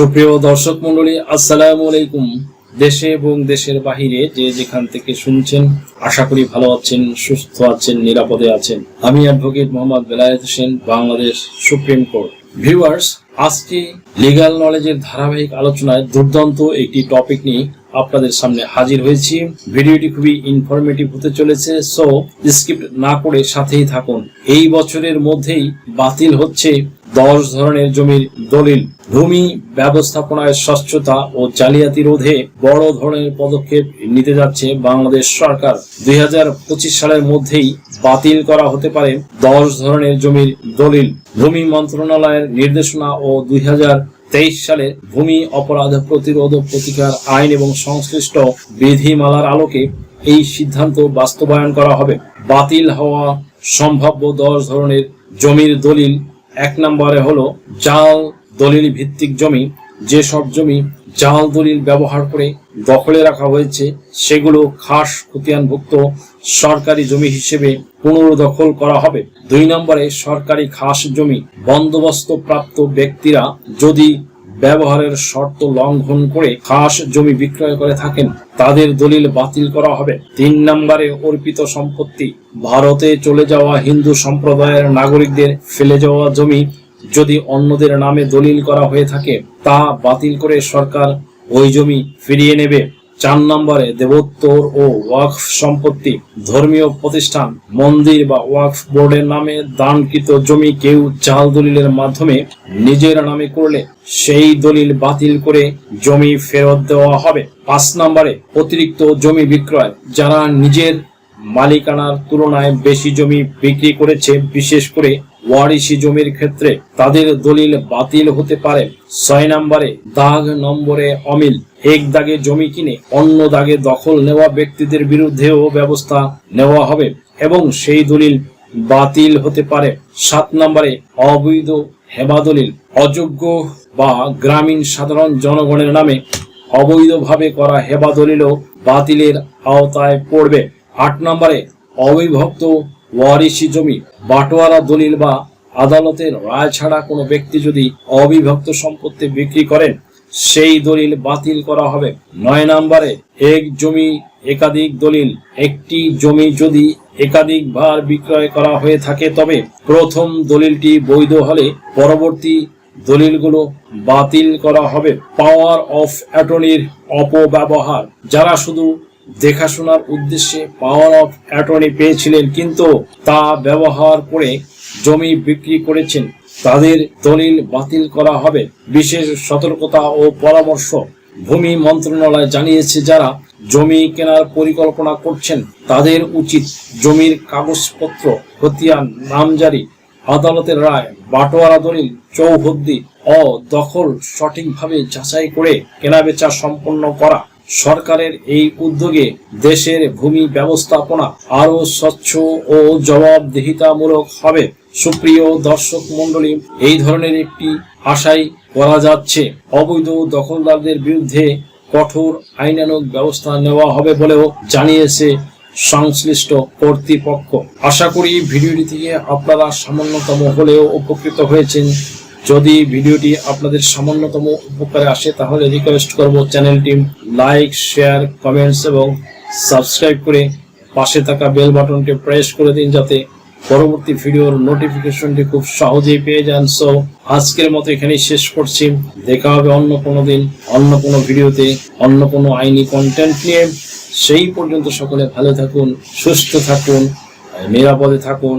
সুপ্রিয় দর্শক মন্ডলী আসসালামু আলাইকুম। দেশে এবং দেশের বাহিরে যে যেখান থেকে শুনছেন, আশা করি ভালো আছেন, সুস্থ আছেন, নিরাপদে আছেন। আমি advocate Mohammad Belayet Hossain, Bangladesh supreme court. Viewers, আজকে লিগ্যাল নলেজের ধারাবাহিক আলোচনায় দুর্দান্ত একটি টপিক নিয়ে আপনাদের সামনে হাজির হয়েছি। ভিডিওটি খুবই ইনফরমেটিভ হতে চলেছে সো স্কিপ না করে সাথেই থাকুন। এই বছরের মধ্যেই বাতিল হচ্ছে দশ ধরনের জমির দলিল। ভূমি ব্যবস্থাপনায় স্বচ্ছতা ও জালিয়াতি রোধে বড় ধরনের পদক্ষেপ নিতে যাচ্ছে বাংলাদেশ সরকার। দুই হাজার পঁচিশ সালের মধ্যেই বাতিল করা হতে পারে দশ ধরনের জমির দলিল। ভূমি মন্ত্রণালয়ের নির্দেশনা ও দুই তেইশ সালে ভূমি অপরাধ প্রতিরোধ প্রতিকার আইন এবং সংশ্লিষ্ট বিধিমালার আলোকে এই সিদ্ধান্ত বাস্তবায়ন করা হবে। বাতিল হওয়া সম্ভাব্য দশ ধরনের জমির দলিল এক নম্বরে হলো জাল দলিল ভিত্তিক জমি, যেসব জমি জাল দলিল ব্যবহার করে দখলে রাখা হয়েছে, সেগুলো খাস খতিয়ানভুক্ত সরকারি জমি হিসেবে পুনর্দখল করা হবে। দুই নম্বরে সরকারি খাস জমি বন্দোবস্ত প্রাপ্ত ব্যক্তিরা যদি ব্যবহারের শর্ত লঙ্ঘন করে খাস জমি বিক্রয় করে থাকেন, তাদের দলিল বাতিল করা হবে। তিন নম্বরে অর্পিত সম্পত্তি, ভারতে চলে যাওয়া হিন্দু সম্প্রদায়ের নাগরিকদের ফেলে যাওয়া জমি যদি অন্যদের নামে দলিল করা হয়ে থাকে, তা বাতিল করে সরকার ওই জমি ফিরিয়ে নেবে। চার নম্বরে দেবোত্তর ও ওয়াকফ সম্পত্তি। ধর্মীয় প্রতিষ্ঠান, মন্দির বা ওয়াকফ বোর্ডের নামে দানকৃত জমি কেউ জাল দলিলের মাধ্যমে নিজের নামে করলে সেই দলিল বাতিল করে জমি ফেরত দেওয়া হবে। পাঁচ নম্বরে অতিরিক্ত জমি বিক্রয়। যারা নিজের মালিকানার তুলনায় বেশি জমি বিক্রি করেছে, বিশেষ করে ওয়ারিশি জমির ক্ষেত্রে। তাদের দলিল বাতিল হতে পারে। ছয় নম্বরে, দাগ নম্বরে অমিল। এক দাগে জমি কিনে অন্য দাগে দখল নেওয়া ব্যক্তিদের বিরুদ্ধেও ব্যবস্থা নেওয়া হবে এবং সেই দলিল বাতিল হতে পারে। সাত নম্বরে, অবৈধ হেবা দলিল। অযোগ্য বা গ্রামীণ সাধারণ জনগণের নামে অবৈধভাবে করা হেবা দলিলও বাতিলের আওতায় পড়বে। আট নম্বরে অবিভক্ত ওয়ারিশি জমি, বাটোয়ারা, দলিল বা আদালতের রায় ছাড়া কোনো ব্যক্তি যদি অবিভক্ত সম্পত্তি বিক্রি করেন, সেই দলিল বাতিল করা হবে। নয় নম্বরে, এক জমি একাধিক দলিল, একটি জমি যদি একাধিকবার বিক্রয় করা হয়ে থাকে, তবে প্রথম দলিলটি বৈধ হলে পরবর্তী দলিলগুলো বাতিল করা হবে। পাওয়ার অফ অ্যাটর্নির অপব্যবহার, যারা শুধু দেখাশোনার উদ্দেশ্যে পাওয়ার অফ অ্যাটর্নি পেয়েছিলেন, কিন্তু তা ব্যবহার করে জমি বিক্রি করেছেন। তাদের দলিল বাতিল করা হবে। বিশেষ সতর্কতা ও পরামর্শ ভূমি মন্ত্রণালয় জানিয়েছে যারা জমি কেনার পরিকল্পনা করছেন, তাদের উচিত জমির কাগজপত্র খতিয়ান নামজারি, আদালতের রায়, বাটোয়ারা দলিল, চৌহদ্দি ও দখল সঠিকভাবে যাচাই করে কেনাবেচা সম্পন্ন করা। সরকারের এই উদ্যোগে দেশের ভূমি ব্যবস্থাপনা আরও স্বচ্ছ ও জবাবদিহিতামূলক হবে। সুপ্রিয় দর্শক মণ্ডলী, এই ধরনের একটি আশাই করা যাচ্ছে। অবৈধ দখলদারদের বিরুদ্ধে কঠোর আইনানুগ ব্যবস্থা নেওয়া হবে বলেও জানিয়েছে সংশ্লিষ্ট কর্তৃপক্ষ। আশা করি ভিডিওটি থেকে আপনারা সামান্যতম হলেও উপকৃত হয়েছেন। যদি ভিডিওটি আপনাদের সামান্যতম উপকারে আসে, তাহলে রিকোয়েস্ট করব চ্যানেলটি লাইক শেয়ার কমেন্টস এবং সাবস্ক্রাইব করে পাশে থাকা বেল বাটনটি প্রেস করে দিন যাতে পরবর্তী ভিডিওর নোটিফিকেশনটি খুব সহজেই পেয়ে যান। সো আজকের মতো এখানেই শেষ করছি। দেখা হবে অন্য কোনো দিন, অন্য কোনো ভিডিওতে, অন্য কোনো আইনি কন্টেন্ট নিয়ে। সেই পর্যন্ত সকলে ভালো থাকুন, সুস্থ থাকুন, নিরাপদে থাকুন।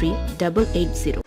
three double eight zero